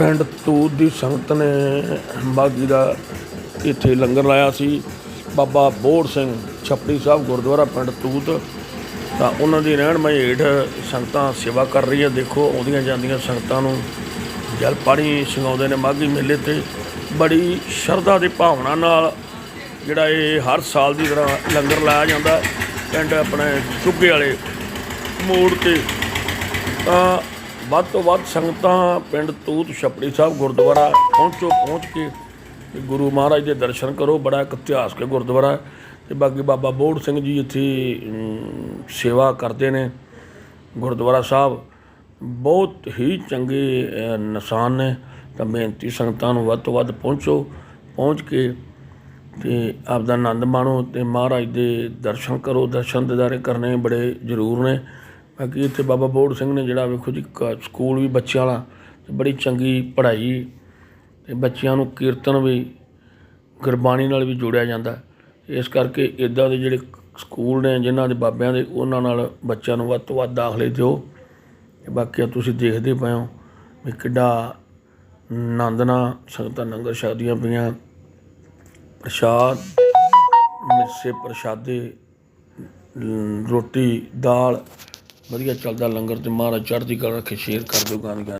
ਪਿੰਡ ਤੂਤ ਦੀ ਸੰਗਤ ਨੇ ਬਾਗੀ ਦਾ ਇੱਥੇ ਲੰਗਰ ਲਾਇਆ ਸੀ। ਬਾਬਾ ਬੋੜ ਸਿੰਘ ਛੱਪੜੀ ਸਾਹਿਬ ਗੁਰਦੁਆਰਾ ਪਿੰਡ ਤੂਤ। ਤਾਂ ਉਹਨਾਂ ਦੀ ਰਹਿਣ ਰਹਿਣਮਾਈ ਹੇਠ ਸੰਗਤਾਂ ਸੇਵਾ ਕਰ ਰਹੀ ਹੈ ਦੇਖੋ, ਆਉਂਦੀਆਂ ਜਾਂਦੀਆਂ ਸੰਗਤਾਂ ਨੂੰ ਜਲ ਪਾਣੀ ਛਕਾਉਂਦੇ ਨੇ ਮਾਘੀ ਮੇਲੇ ਤੇ। ਬੜੀ ਸ਼ਰਧਾ ਦੀ ਭਾਵਨਾ ਨਾਲ ਜਿਹੜਾ ਇਹ ਹਰ ਸਾਲ ਦੀ ਤਰ੍ਹਾਂ ਲੰਗਰ ਲਾਇਆ ਜਾਂਦਾ। ਪਿੰਡ ਆਪਣੇ ਚੁੱਗੇ ਵਾਲੇ ਮੋੜ ਤੇ। ਤਾਂ ਵੱਧ ਤੋਂ ਵੱਧ ਸੰਗਤਾਂ ਪਿੰਡ ਤੂਤ ਛਪੜੀ ਸਾਹਿਬ ਗੁਰਦੁਆਰਾ ਪਹੁੰਚੋ, ਪਹੁੰਚ ਕੇ ਤੇ ਗੁਰੂ ਮਹਾਰਾਜ ਦੇ ਦਰਸ਼ਨ ਕਰੋ, ਬੜਾ ਇੱਕ ਇਤਿਹਾਸਕ ਗੁਰਦੁਆਰਾ ਹੈ। ਤੇ ਬਾਕੀ ਬਾਬਾ ਬੋੜ ਸਿੰਘ ਜੀ ਇੱਥੇ ਸੇਵਾ ਕਰਦੇ ਨੇ ਗੁਰਦੁਆਰਾ ਸਾਹਿਬ। ਬਹੁਤ ਹੀ ਚੰਗੇ ਨਿਸ਼ਾਨ ਨੇ। ਤਾਂ ਬੇਨਤੀ ਸੰਗਤਾਂ ਨੂੰ ਵੱਧ ਤੋਂ ਵੱਧ ਪਹੁੰਚੋ, ਪਹੁੰਚ ਕੇ ਤੇ ਆਪ ਦਾ ਆਨੰਦ ਮਾਣੋ ਤੇ ਮਹਾਰਾਜ ਦੇ ਦਰਸ਼ਨ ਕਰੋ। ਦਰਸ਼ਨ ਦਿਦਾਰੇ ਕਰਨੇ ਬੜੇ ਜ਼ਰੂਰ ਨੇ। ਬਾਕੀ ਇੱਥੇ ਬਾਬਾ ਬੋੜ ਸਿੰਘ ਨੇ ਜਿਹੜਾ ਵੇਖੋ ਜੀ ਕ- ਸਕੂਲ ਵੀ ਬੱਚਿਆਂ ਵਾਲਾ ਬੜੀ ਚੰਗੀ ਪੜ੍ਹਾਈ, ਤੇ ਬੱਚਿਆਂ ਨੂੰ ਕੀਰਤਨ ਵੀ, ਗੁਰਬਾਣੀ ਨਾਲ ਵੀ ਜੋੜਿਆ ਜਾਂਦਾ। ਇਸ ਕਰਕੇ ਇਦਾਂ ਦੇ ਜਿਹੜੇ ਸਕੂਲ ਨੇ, ਜਿਨ੍ਹਾਂ ਦੇ ਬਾਬਿਆਂ ਦੇ, ਉਹਨਾਂ ਨਾਲ ਬੱਚਿਆਂ ਨੂੰ ਵੱਧ ਤੋਂ ਵੱਧ ਦਾਖਲੇ ਦਿਓ। ਤੇ ਬਾਕੀ ਤੁਸੀਂ ਦੇਖਦੇ ਪਏ ਹੋ ਵੀ ਕਿੱਡਾ ਆਨੰਦ ਸੰਗਤਾਂ ਲੰਗਰ ਸ਼ਾਦੀਆਂ ਪਈਆਂ। ਪ੍ਰਸ਼ਾਦ ਮਿੱਸੇ ਪ੍ਰਸ਼ਾਦੇ, ਰੋਟੀ, ਦਾਲ ਵਧੀਆ ਚੱਲਦਾ ਲੰਗਰ ਤੇ ਮਹਾਰਾਜ ਚੜ੍ਹਦੀ ਕਲਾ ਰੱਖੇ ਸ਼ੇਅਰ ਕਰ ਦਿਓ ਗਾਣ ਗਾਣ।